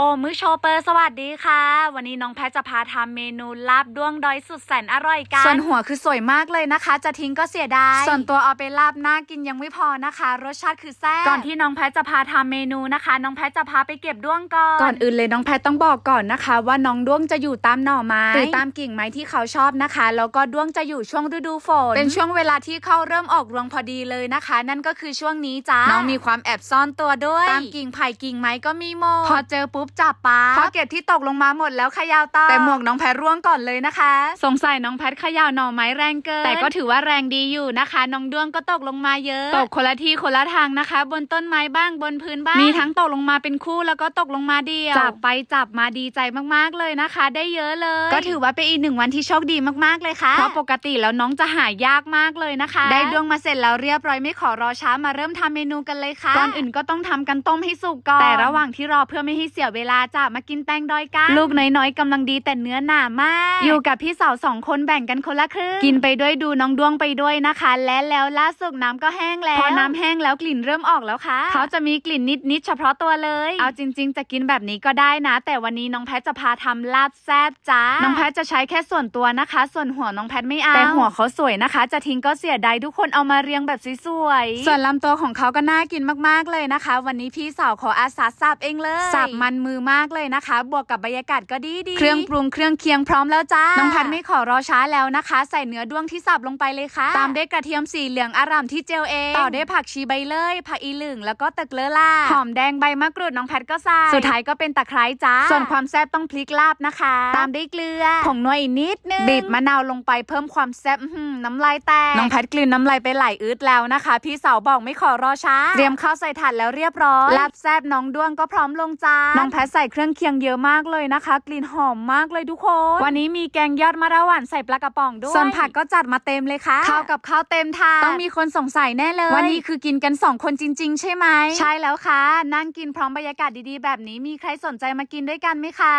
โอ้มื้อโชเปอร์สวัสดีค่ะ วันนี้น้องแพทจะพาทำเมนูลาบด้วงดอยสุดแสนอร่อยกัน ส่วนหัวคือสวยมากเลยนะคะ จะทิ้งก็เสียดาย ส่วนตัวเอาไปลาบน่ากินยังไม่พอนะคะ รสชาติคือแซ่บก่อนที่น้องแพทจะพาทำเมนูนะคะ น้องแพทจะพาไปเก็บด้วงก่อนก่อนอื่นเลยน้องแพทต้องบอกก่อนนะคะ ว่าน้องด้วงจะอยู่ตามหน่อไม้หรือตามกิ่งไม้ที่เขาชอบนะคะแล้วก็ด้วงจะอยู่ช่วงฤดูฝนเป็นช่วงเวลาที่เขาเริ่มออกรวงพอดีเลยนะคะ นั่นก็คือช่วงนี้จ้าน้องมีความแอบซ่อนตัวด้วย ตามกิ่งไผ่กิ่งไม้ก็มีหมดพอเจอปุ๊บจับปาพอเก็บที่ตกลงมาหมดแล้วเขยาวต่อแต่หมวกน้องแพทร่วงก่อนเลยนะคะ สงสัยน้องแพทเขยาวหน่อไม้แรงเกิน แต่ก็ถือว่าแรงดีอยู่นะคะ น้องด้วงก็ตกลงมาเยอะ ตกคนละที่คนละทางนะคะ บนต้นไม้บ้างบนพื้นบ้าง มีทั้งตกลงมาเป็นคู่แล้วก็ตกลงมาเดียว จับไปจับมาดีใจมากๆเลยนะคะ ได้เยอะเลย ก็ถือว่าเป็นอีกหนึ่งวันที่โชคดีมากๆเลยค่ะ เพราะปกติแล้วน้องจะหายากมากเลยนะคะ ได้ดวงมาเสร็จแล้วเรียบร้อยไม่ขอรอช้ามาเริ่มทำเมนูกันเลยค่ะ ก่อนอื่นก็ต้องทำกันต้มให้สุกก่อน แต่ระหว่างที่รอเพื่อไม่ให้เสียเวลาจะมากินแตงดอยกัน ลูกน้อยๆกำลังดีแต่เนื้อหนามาก อยู่กับพี่สาวสองคนแบ่งกันคนละครึ่งกินไปด้วยดูน้องดวงไปด้วยนะคะ และแล้วล่าสุดน้ำก็แห้งแล้วพอน้ำแห้งแล้วกลิ่นเริ่มออกแล้วค่ะเขาจะมีกลิ่นนิดๆเฉพาะตัวเลย เอาจริง ๆ จะกินแบบนี้ก็ได้นะ แต่วันนี้น้องแพทจะพาทำลาบแซ่บจ้าน้องแพทจะใช้แค่ส่วนตัวนะคะ ส่วนหัวน้องแพทไม่เอาแต่หัวเขาสวยนะคะ จะทิ้งก็เสียดายทุกคนเอามาเรียงแบบสวยๆส่วนลำตัวของเขาก็น่ากินมากๆเลยนะคะ วันนี้พี่สาวขออาสาสับเองเลยสับมันมือมากเลยนะคะ บวกกับบรรยากาศก็ดีดีๆเครื่องปรุงเครื่องเคียงพร้อมแล้วจ้า น้องแพทไม่ขอรอช้าแล้วนะคะ ใส่เนื้อด้วงที่สับลงไปเลยค่ะ ตามด้วยกระเทียมสีเหลืองอร่ามที่เจลเอง ต่อด้วยผักชีใบเลื่อยผักอีหลึงแล้วก็ตะเกลือล่าหอมแดงใบมะกรูดน้องแพทก็ใส่ สุดท้ายก็เป็นตะไคร้จ้า ส่วนความแซ่บต้องพลิกลาบนะคะ ตามด้วยเกลือผงนัวอีกนิดนึง บีบมะนาวลงไปเพิ่มความแซ่บอื้อหือน้ำลายแตก น้องแพทกลืนน้ำลายไปหลายอึดแล้วนะคะ พี่สาวบอกไม่ขอรอช้า เตรียมข้าวใส่ถาดแล้วเรียบร้อยลาบแซ่บน้องด้วงก็พร้อมลงจานน้องแพทใส่เครื่องเคียงเยอะมากเลยนะคะ กลิ่นหอมมากเลยทุกคน วันนี้มีแกงยอดมะระหว่านใส่ปลากระป๋องด้วยส่วนผักก็จัดมาเต็มเลยค่ะข้าวกับข้าวเต็มถาดต้องมีคนสงสัยแน่เลยว่านี่คือกินกันสองคนจริง ๆ ใช่ไหมใช่แล้วค่ะ นั่งกินพร้อมบรรยากาศดีๆ แบบนี้มีใครสนใจมากินด้วยกันไหมคะ